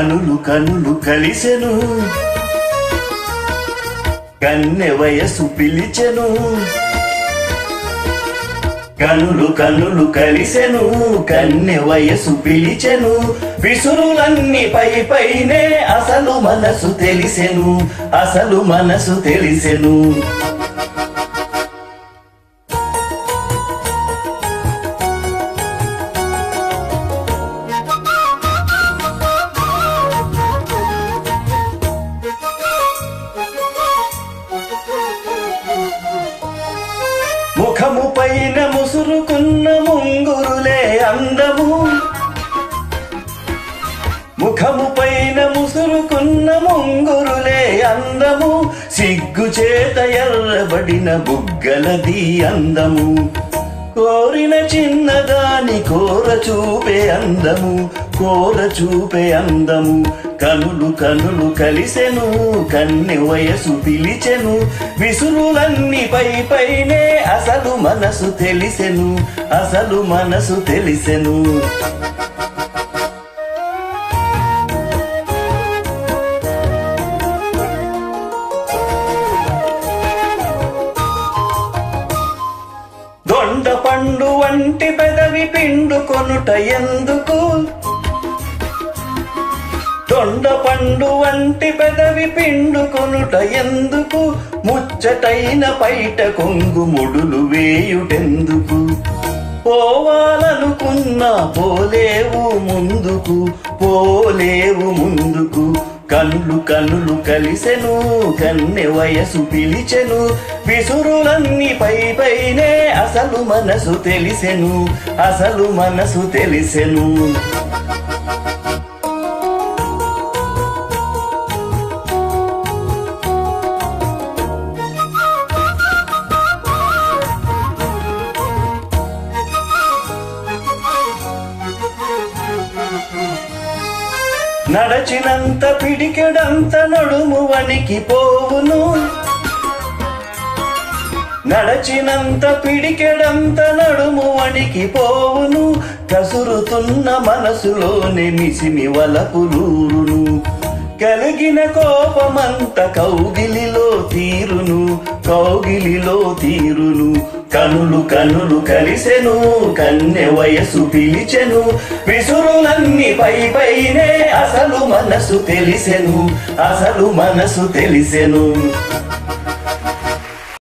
కనులు కనులు కలిసెను. కన్నె వయసు పిలిచెను. కనులు కనులు కలిసెను కన్నె వయసు పిలిచెను. విసురులన్నీ పై పైనే అసలు మనసు తెలిసెను అసలు మనసు తెలిసెను. ముఖము పైన ముసురుకున్న ముంగురులే అందము. ముఖము పైన ముసురుకున్న ముంగురులే అందము. సిగ్గు చేత ఎర్రబడిన బుగ్గలది అందము. కోరిన చిన్నదాని కోర చూపే అందము కోర చూపే అందము. కనులు కనులు కలిసెను కన్నె వయసు పిలిచెను. విసురులన్నీ పై పైనే అసలు మనసు తెలిసెను అసలు మనసు తెలిసెను. పండు వంటి పెదవి పిండుకొనుట ఎందుకు? దొండ పండు వంటి పెదవి పిండుకొనుట ఎందుకు? ముచ్చటైన పైట కొంగు ముడులు వేయుటెందుకు? పోవాలనుకున్నా పోలేవు ముందుకు పోలేవు ముందుకు. కన్నులు కన్నులు కలిసెను కన్నె వయసు పిలిచెను విసురులన్నీ పై పైనే అసలు మనసు తెలిసెను అసలు మనసు తెలిసెను. నడచినంత పిడికెడంత నడుము వనికి పోవును. నడచినంత పిడికెడంత నడుము వణికిపోవును కసురుతున్న మనసులోని మిసిమి వలపులూరును. కలిగిన కోపమంత కౌగిలిలో తీరును కౌగిలిలో తీరును. కనులు కనులు కలిసెను కన్నె వయసు పిలిచెను విసురులన్నీ పై పైనే అసలు మనసు తెలిసెను అసలు మనసు తెలిసెను.